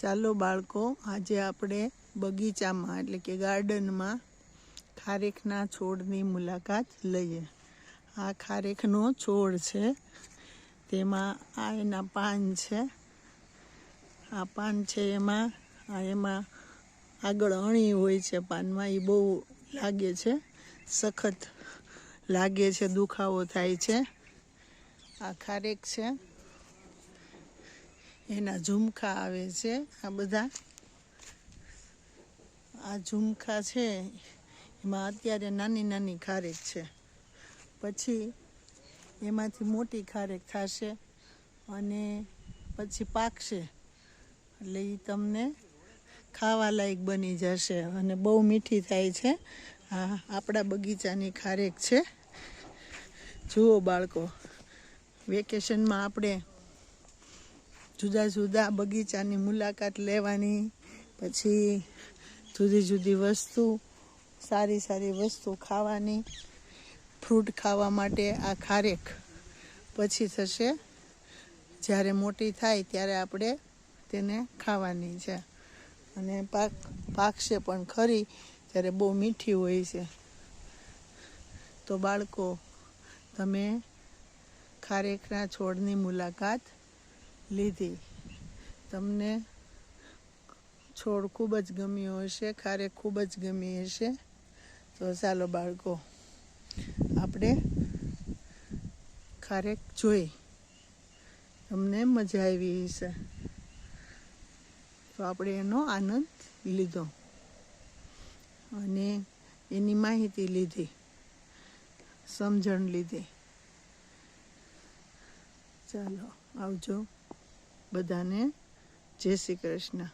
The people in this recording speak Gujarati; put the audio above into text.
ચાલો બાળકો, આજે આપણે બગીચામાં, એટલે કે ગાર્ડનમાં ખારેકના છોડની મુલાકાત લઈએ. આ ખારેકનો છોડ છે. તેમાં આ એના પાન છે. આ પાન છે એમાં, આ એમાં આગળ અણી હોય છે પાનમાં એ બહુ લાગે છે. સખત લાગે છે, દુખાવો થાય છે. આ ખારેક છે. એના ઝુમખા આવે છે, આ બધા. આ ઝુમખા છે, એમાં અત્યારે નાની નાની ખારેક છે. પછી એમાંથી મોટી ખારેક થશે અને પછી પાકશે. એટલે એ તમને ખાવા લાયક બની જશે અને બહુ મીઠી થાય છે. આ આપણા બગીચાની ખારેક છે. જુઓ બાળકો, વેકેશનમાં આપણે જુદા જુદા બગીચાની મુલાકાત લેવાની, પછી જુદી જુદી વસ્તુ સારી સારી વસ્તુ ખાવાની, ફ્રૂટ ખાવા માટે આ ખારેક પછી થશે. જ્યારે મોટી થાય ત્યારે આપણે તેને ખાવાની છે. અને પાક પાકશે પણ ખરી, ત્યારે બહુ મીઠી હોય છે. તો બાળકો, તમે ખારેકના છોડની મુલાકાત લીધી. તમને છોડ ખૂબ જ ગમ્યો હશે ખારેક ખૂબ જ ગમી હશે. તો ચાલો બાળકો, આપણે ખારેક જોઈ. તમને મજા આવી હશે. તો આપણે એનો આનંદ લીધો. અને એની માહિતી લીધી. સમજણ લીધી. ચાલો, આવજો. બધાને જય શ્રી કૃષ્ણ.